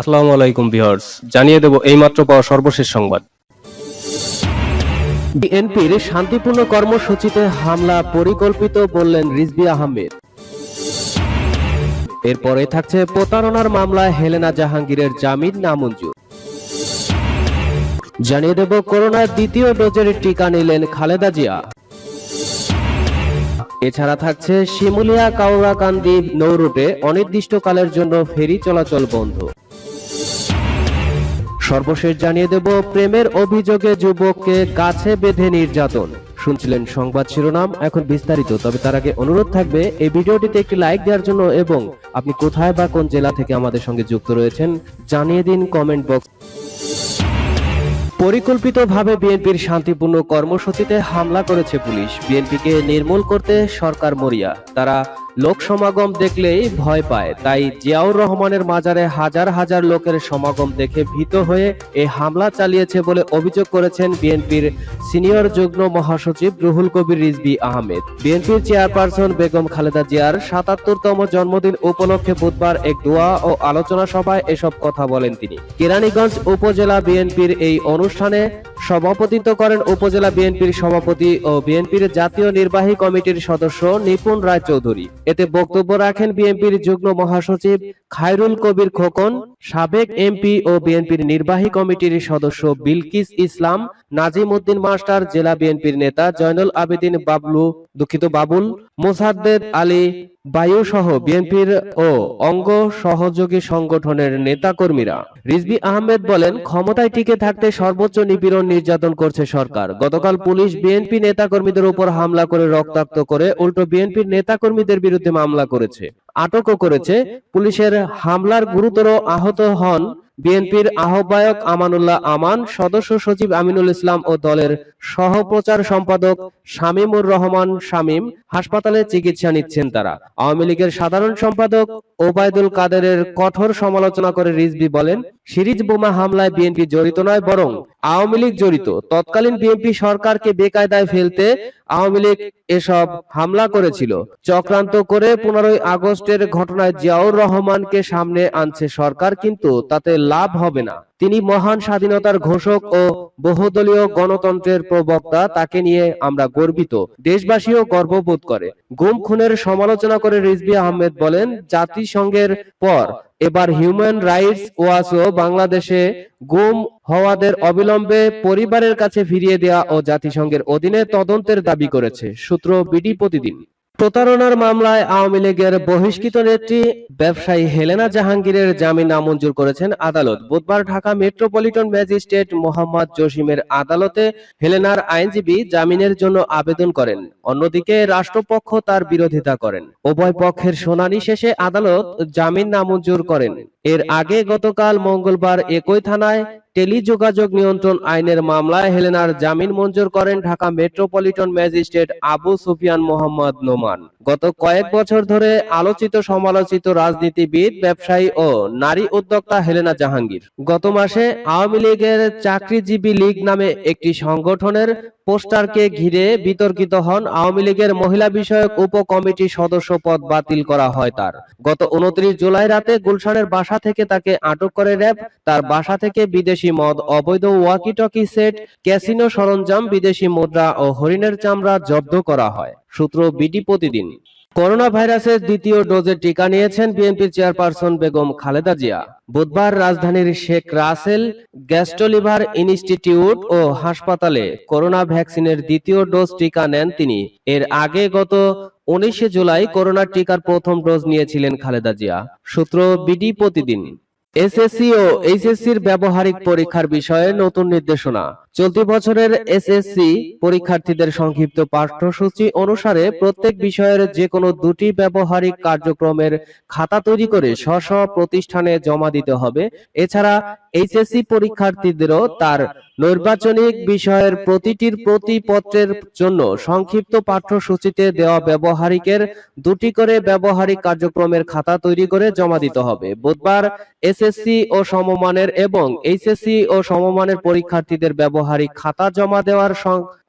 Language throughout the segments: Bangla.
আসসালামু আলাইকুম ভিউয়ার্স, জানিয়ে দেব এইমাত্র পাওয়া সর্বশেষ সংবাদ। বিএনপির শান্তিপূর্ণ কর্মসূচিতে হামলা পরিকল্পিত বললেন রিজভি আহমেদ। এরপরে থাকছে প্রতারণার মামলায় হেলেনা জাহাঙ্গীরের জামিন নামঞ্জুর। জানিয়ে দেব করোনার দ্বিতীয় ডোজের টিকা নিলেন খালেদা জিয়া। এছাড়া থাকছে শিমুলিয়া কাউরাকান্দি নৌরুটে অনির্দিষ্টকালের জন্য ফেরি চলাচল বন্ধ। সর্বশেষ জানিয়ে দেব, প্রেমের অভিযোগে যুবককে গাছে বেঁধে নির্যাতন। শুনছিলেন সংবাদ শিরোনাম, এখন বিস্তারিত, তবে তার আগে অনুরোধ থাকবে, এই ভিডিওটিতে একটি লাইক দেওয়ার জন্য এবং আপনি কোথায় বা কোন জেলা থেকে আমাদের সঙ্গে যুক্ত রয়েছেন, জানিয়ে দিন কমেন্ট বক্স। পরিকল্পিতভাবে বিএনপির শান্তিপূর্ণ কর্মসূচিতে হামলা করেছে পুলিশ। বিএনপিকে নির্মূল করতে সরকার মরিয়া। তারা লোক সমাগম দেখলেই ভয় পায়। তাই জিয়াউর রহমানের মাজারে হাজার হাজার লোকের সমাগম দেখে ভীত হয়ে এই হামলা চালিয়েছে বলে অভিযোগ করেছেন বিএনপির সিনিয়র যুগ্ম মহাসচিব রুহুল কবির রিজবি আহমেদ। বিএনপির চেয়ারপারসন বেগম খালেদা জিয়ার সাতাত্তরতম জন্মদিন উপলক্ষে বুধবার এক দোয়া ও আলোচনা সভায় এসব কথা বলেন তিনি। কেরানীগঞ্জ উপজেলা বিএনপির এই অনুষ্ঠানে সভাপতিত্ব করেন উপজেলা বিএনপির সভাপতি ও বিএনপির জাতীয় নির্বাহী কমিটির সদস্য নিপুণ রায় চৌধুরী। এতে বক্তব্য রাখেন বিএনপির যুগ্ম মহাসচিব খায়রুল কবির খোকন, সাবেক এমপি ও বিএনপির নির্বাহী কমিটির সদস্য বিলকিস ইসলাম, নাজিম উদ্দিন মাস্টার, জেলা বিএনপির নেতা জয়নুল আবেদিন বাবলু, দুঃখিত বাবুল, মোসাদ্দেদ আলী বায়ু সহ বিএনপির ও অঙ্গ সহযোগী সংগঠনের নেতাকর্মীরা। রিজবি আহমেদ বলেন, ক্ষমতায় টিকে থাকতে সর্বোচ্চ নিপীড়ন নির্যাতন করছে সরকার। গতকাল পুলিশ বিএনপি নেতাকর্মীদের উপর হামলা করে রক্তাক্ত করে উল্টো বিএনপির নেতাকর্মীদের বিরুদ্ধে মামলা করেছে। আটকও করেছে। পুলিশের হামলার গুরুতর আহত হন বিএনপির আহ্বায়ক আমানুল্লাহ আমান সদস্য সচিব আমিনুল ইসলাম ও দলের সহপ্রচার সম্পাদক শামীমুর রহমান শামীম হাসপাতালে চিকিৎসা নিচ্ছেন তারা। আওয়ামী লীগের সাধারণ সম্পাদক ওবায়দুল কাদেরের কঠোর সমালোচনা করে রিজভি বলেন সিরিজ বোমা হামলায় বিএনপি জড়িত নয় বরং আওয়ামী লীগ জড়িত। তৎকালীন বিএনপি সরকারকে বেকায়দায় ফেলতে আওয়ামী লীগ এসব হামলা করেছিল। চক্রান্ত করে পনেরোই আগস্টের ঘটনায় জিয়াউর রহমানকে সামনে আনছে সরকার কিন্তু তাতে লাভ হবে না। তিনি মহান স্বাধীনতার ঘোষক ও বহুদলীয় গণতন্ত্রের প্রবক্তা, তাকে নিয়ে আমরা গর্বিত। দেশবাসীও গর্ববোধ করে। গুম খুনের সমালোচনা করে রিজভি আহমেদ বলেন, জাতিসংঘের পর এবার হিউম্যান রাইটস ওয়াচও বাংলাদেশে গুম হওয়াদের অবিলম্বে পরিবারের কাছে ফিরিয়ে দেওয়া ও জাতিসংঘের অধীনে তদন্তের দাবি করেছে। সূত্র বিডি প্রতিদিন। প্রতারণার মামলায় আওয়ামী লীগের বহিষ্কৃত নেত্রী ব্যবসায়ী হেলেনা জাহাঙ্গীরের জামিন নামঞ্জুর করেছেন আদালত। বুধবার ঢাকা মেট্রোপলিটন ম্যাজিস্ট্রেট মোহাম্মদ জসিমের আদালতে হেলেনার আইনজীবী জামিনের জন্য আবেদন করেন। অন্যদিকে রাষ্ট্রপক্ষ তার বিরোধিতা করেন। উভয় পক্ষের শুনানি শেষে আদালত জামিন নামঞ্জুর করেন। এর আগে গতকাল মঙ্গলবার একই থানায় টেলিযোগাযোগ নিয়ন্ত্রণ আইনের মামলায় হেলেনার জামিন মঞ্জুর করেন ঢাকা মেট্রোপলিটন ম্যাজিস্ট্রেট আবু সুফিয়ান মোহাম্মদ নোমান। গত কয়েক বছর ধরে আলোচিত সমালোচিত রাজনীতিবিদ, ব্যবসায়ী ও নারী উদ্যোক্তা হেলেনা জাহাঙ্গীর। গত মাসে আওয়ামী লীগের চাকরিজীবী লীগ নামে একটি সংগঠনের পোস্টারকে ঘিরে বিতর্কিত হন আওয়ামী লীগের মহিলা বিষয়ক উপ কমিটি সদস্য পদ বাতিল করা হয় তার। গত উনত্রিশ জুলাই রাতে গুলশানের বাসা থেকে তাকে আটক করে র্যাব, তার বাসা থেকে বিদেশি মদ, অবৈধ ওয়াকি টকি সেট ক্যাসিনো সরঞ্জাম, বিদেশি মুদ্রা ও হরিণের চামড়া জব্দ করা হয়, সূত্র বিডি প্রতিদিন। করোনা ভাইরাসের দ্বিতীয় ডোজের টিকা নিয়েছেন বিএনপির চেয়ারপারসন বেগম খালেদা জিয়া। বুধবার রাজধানীর Sheikh Russel gastro liver institute ও হাসপাতালে করোনা ভ্যাকসিনের দ্বিতীয় ডোজ টিকা নেন তিনি। এর আগে গত উনিশে জুলাই করোনা টিকার প্রথম ডোজ নিয়েছিলেন খালেদা জিয়া। সূত্র বিডি প্রতিদিন। এসএসসি ও এইচএসসির ব্যবহারিক পরীক্ষার বিষয়ে নতুন নির্দেশনা। চলতি বছরের এসএসসি পরীক্ষার্থীদের সংক্ষিপ্ত পাঠ্যসূচি অনুসারে প্রত্যেক বিষয়ের যে কোনো দুটি ব্যবহারিক কার্যক্রমের খাতা তৈরি করে স্ব স্ব প্রতিষ্ঠানে জমা দিতে হবে। এছাড়া এইচএসসি পরীক্ষার্থীদেরও তার নৈর্বাচনিক বিষয়ের প্রতিটির প্রতিপত্রের জন্য সংক্ষিপ্ত পাঠ্যসূচিতে দেওয়া ব্যবহারিকের দুটি করে ব্যবহারিক কার্যক্রমের খাতা তৈরি করে জমা দিতে হবে। বুধবার এসএসসি ও সমমানের এবং এইচএসসি ও সমমানের পরীক্ষার্থীদের ব্যবহারিক খাতা জমা দেওয়ার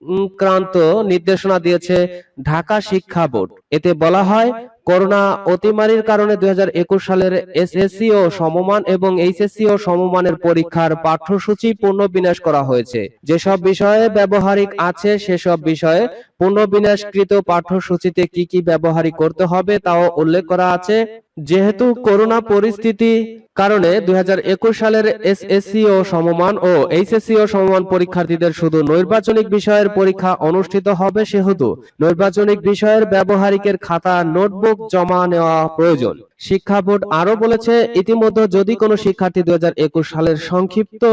সংক্রান্ত নির্দেশনা দিয়েছে ঢাকা শিক্ষা বোর্ড। এতে বলা হয়, করোনা অতিমারির কারণে দুই সালের এসএসসি ও সমমান এবং এইচএসসি ও সমমানের পরীক্ষার পাঠ্যসূচি পুনর্বিন্যাস করা হয়েছে। যেসব বিষয়ে ব্যবহারিক আছে, সেসব বিষয়ে পুনর্বিন্যাসকৃত পাঠ্যসূচিতে কি কি ব্যবহারিক করতে হবে তাও উল্লেখ করা আছে। যেহেতু করোনা পরিস্থিতি কারণে দুই হাজার একুশ সালের এসএসসি ও সমমান ও এইচএসসি ও সমমান পরীক্ষার্থীদের শুধু নৈর্বাচনিক বিষয়ের পরীক্ষা অনুষ্ঠিত হবে সেহেতু নৈর্বাচনিক বিষয়ের ব্যবহারিকের খাতা, নোটবুক জমা নেওয়া প্রয়োজন। শিক্ষা বোর্ড আরও বলেছে, ইতিমধ্যে যদি কোনো শিক্ষার্থী দুই সালের সংক্ষিপ্ত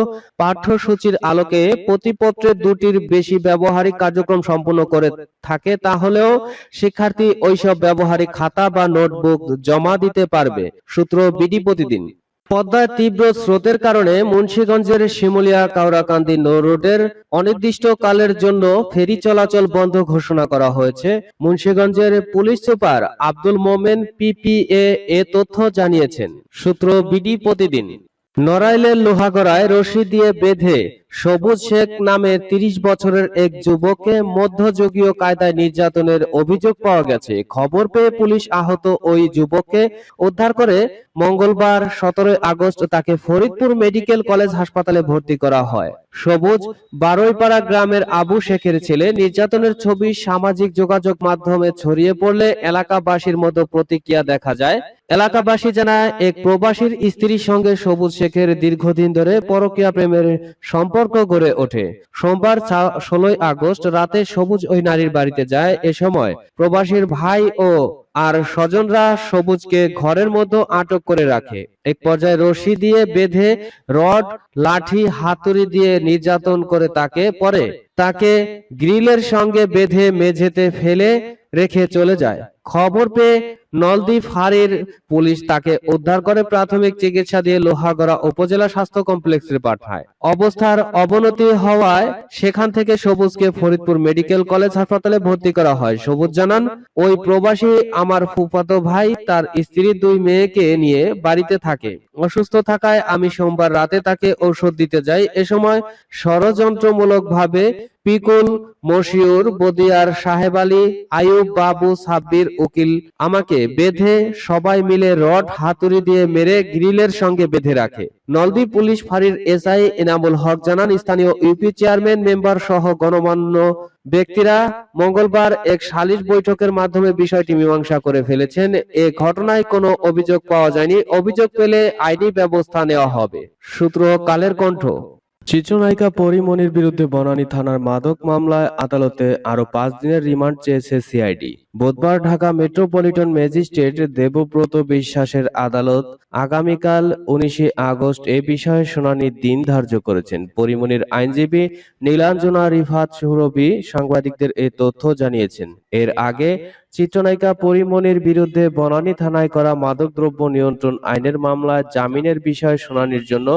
পাঠ্যসূচির আলোকে প্রতিপত্রে দুটির বেশি ব্যবহারিক কার্যক্রম সম্পূর্ণ করে থাকে, তাহলেও শিক্ষার্থী ওইসব ব্যবহারিক খাতা বা নোটবুক জমা দিতে পারবে, সূত্র বিডি প্রতিদিন। পদ্মার তীব্র স্রোতের কারণে মুন্সীগঞ্জের শিমুলিয়া কাউরাকান্দি নো রোডের অনির্দিষ্টকালের জন্য ফেরি চলাচল বন্ধ ঘোষণা করা হয়েছে। মুন্সীগঞ্জের police super Abdul Momen PPA এ তথ্য জানিয়েছেন। সূত্র বিডি প্রতিদিন। নড়াইলের লোহাগড়ায় রশি দিয়ে বেঁধে সবুজ শেখ নামে তিরিশ বছরের এক যুবককে মধ্যযুগীয় কায়দায় নির্যাতনের অভিযোগ পাওয়া গেছে। খবর পেয়ে পুলিশ আহত ওই যুবককে উদ্ধার করে মঙ্গলবার সতেরোই আগস্ট তাকে ফরিদপুর মেডিকেল কলেজ হাসপাতালে ভর্তি করা হয়। সবুজ বারৈপাড়া গ্রামের আবু শেখের ছেলে নির্যাতনের ছবি সামাজিক যোগাযোগ মাধ্যমে ছড়িয়ে পড়লে এলাকাবাসীর মতো প্রতিক্রিয়া দেখা যায়। এলাকাবাসী জানায় এক প্রবাসীর স্ত্রীর সঙ্গে সবুজ শেখের দীর্ঘদিন ধরে পরকীয়া প্রেমের সম্পর্ক গড়ে ওঠে। সোমবার ষোলোই আগস্ট রাতে সবুজ ওই নারীর বাড়িতে যায়। এ সময় প্রবাসীর ভাই ও আর স্বজনরা সবুজকে ঘরের মধ্যে আটক করে রাখে। এক পর্যায়ে রশি দিয়ে বেঁধে রড, লাঠি, হাতুড়ি দিয়ে নির্যাতন করে তাকে। পরে তাকে গ্রিলের সঙ্গে বেঁধে মেঝেতে ফেলে রেখে চলে যায়। খবর পেয়ে নলদ্বীপ ফাঁড়ির পুলিশ তাকে উদ্ধার করে প্রাথমিক চিকিৎসা দিয়ে লোহাগড়া উপজেলা স্বাস্থ্য কমপ্লেক্সে পাঠায়। অবস্থার অবনতি হওয়ায় সেখান থেকে সবুজকে ফরিদপুর মেডিকেল কলেজ হাসপাতালে ভর্তি করা হয়। সবুজ জানান, ওই প্রবাসী আমার ফুফাতো ভাই, তার স্ত্রী দুই মেয়েকে নিয়ে বাড়িতে থাকে। অসুস্থ থাকায় আমি সোমবার রাতে তাকে ঔষধ দিতে যাই। এ সময় ষড়যন্ত্রমূলক ভাবে পিকুল, মশিউর, বদিয়ার সাহেব আলী আয়ুব বাবু সাব্বির উকিল আমাকে বেঁধে সবাই মিলে রড হাতুড়ি দিয়ে মেরে গ্রিলের সঙ্গে বেঁধে রাখে। নলদ্বীপ পুলিশ ফাঁড়ির এসআই এনামুল হক জানান, স্থানীয় ইউপি চেয়ারম্যান, মেম্বার সহ গণমান্য ব্যক্তিরা মঙ্গলবার এক সালিশ বৈঠকের মাধ্যমে বিষয়টি মীমাংসা করে ফেলেছেন। এ ঘটনায় কোনো অভিযোগ পাওয়া যায়নি। অভিযোগ পেলে আইনি ব্যবস্থা নেওয়া হবে। সূত্র কালের কণ্ঠ। চিত্রনায়িকা পরিমণির বিরুদ্ধে বনানী থানার মাদক মামলায় আদালতে আরও পাঁচ দিনের রিমান্ড চেয়েছে সিআইডি। বুধবার ঢাকা মেট্রোপলিটন ম্যাজিস্ট্রেট দেবব্রত বিশ্বাসের আদালত আগামীকাল উনিশে আগস্ট এ বিষয়ে শুনানির দিন ধার্য করেছেন। পরিমণির আইনজীবী নীলাঞ্জনা রিফাত সুরভি সাংবাদিকদের এ তথ্য জানিয়েছেন। এর আগে চিত্রনায়িকা পরিমণির বিরুদ্ধে বনানী থানায় করা মাদকদ্রব্য নিয়ন্ত্রণ আইনের মামলায় জামিনের বিষয়ে শুনানির জন্য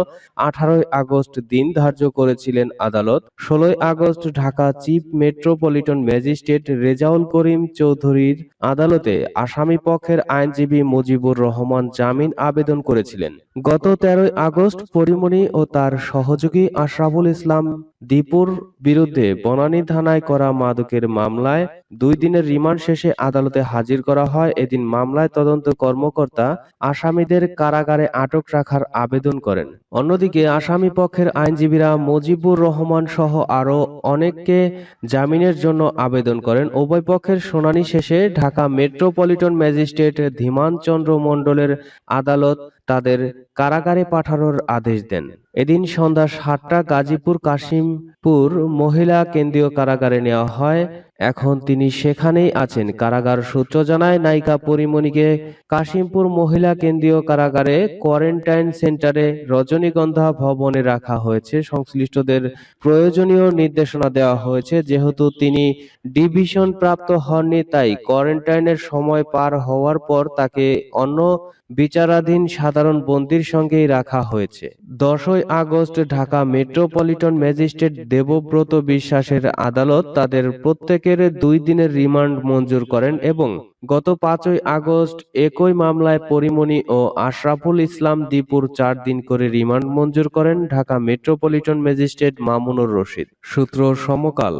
আঠারোই আগস্ট দিন ধার্য করেছিলেন আদালত। ষোলোই August Dhaka chief metropolitan magistrate Rezaul Karim চৌধুরীর আদালতে আসামিপক্ষের আইনজীবী মুজিবুর রহমান জামিন আবেদন করেছিলেন। গত তেরোই আগস্ট পরিমণি ও তার সহযোগী আশরাফুল ইসলাম দীপুর বিরুদ্ধে বনানী থানায় করা মাদকের মামলায় দুই দিনের রিমান্ড শেষে আদালতে হাজির করা হয়। এদিন মামলায় তদন্ত কর্মকর্তা আসামিদের কারাগারে আটক রাখার আবেদন করেন। অন্যদিকে আসামি পক্ষের আইনজীবীরা মুজিবুর রহমান সহ আরও অনেককে জামিনের জন্য আবেদন করেন। উভয় পক্ষের শুনানি শেষে ঢাকা মেট্রোপলিটন ম্যাজিস্ট্রেট ধীমান চন্দ্র মণ্ডলের আদালত তাদের কারাগারে পাঠানোর আদেশ দেন। এদিন সন্ধ্যা সাতটা গাজীপুর কাশিমপুর মহিলা কেন্দ্রীয় কারাগারে নেওয়া হয়। এখন তিনি সেখানেই আছেন। কারাগার সূত্র জানায়, নায়িকা পরিমণিকে কাশিমপুর মহিলা কেন্দ্রীয় কারাগারে কোয়ারেন্টাইন সেন্টারে রজনীগন্ধা ভবনে রাখা হয়েছে। সংশ্লিষ্টদের প্রয়োজনীয় নির্দেশনা দেওয়া হয়েছে। যেহেতু তিনি ডিভিশন প্রাপ্ত হননি, তাই কোয়ারেন্টাইনের সময় পার হওয়ার পর তাকে অন্য বিচারাধীন সাধারণ বন্দির সঙ্গেই রাখা হয়েছে। দশই August Dhaka metropolitan magistrate Debabrata বিশ্বাসের আদালত তাদের প্রত্যেকের দুই দিনের রিমান্ড মঞ্জুর করেন এবং গত পাঁচই আগস্ট একই মামলায় পরিমণি ও আশরাফুল ইসলাম দীপুর চার দিন করে রিমান্ড মঞ্জুর করেন ঢাকা মেট্রোপলিটন ম্যাজিস্ট্রেট মামুনুর রশিদ। সূত্র সমকাল।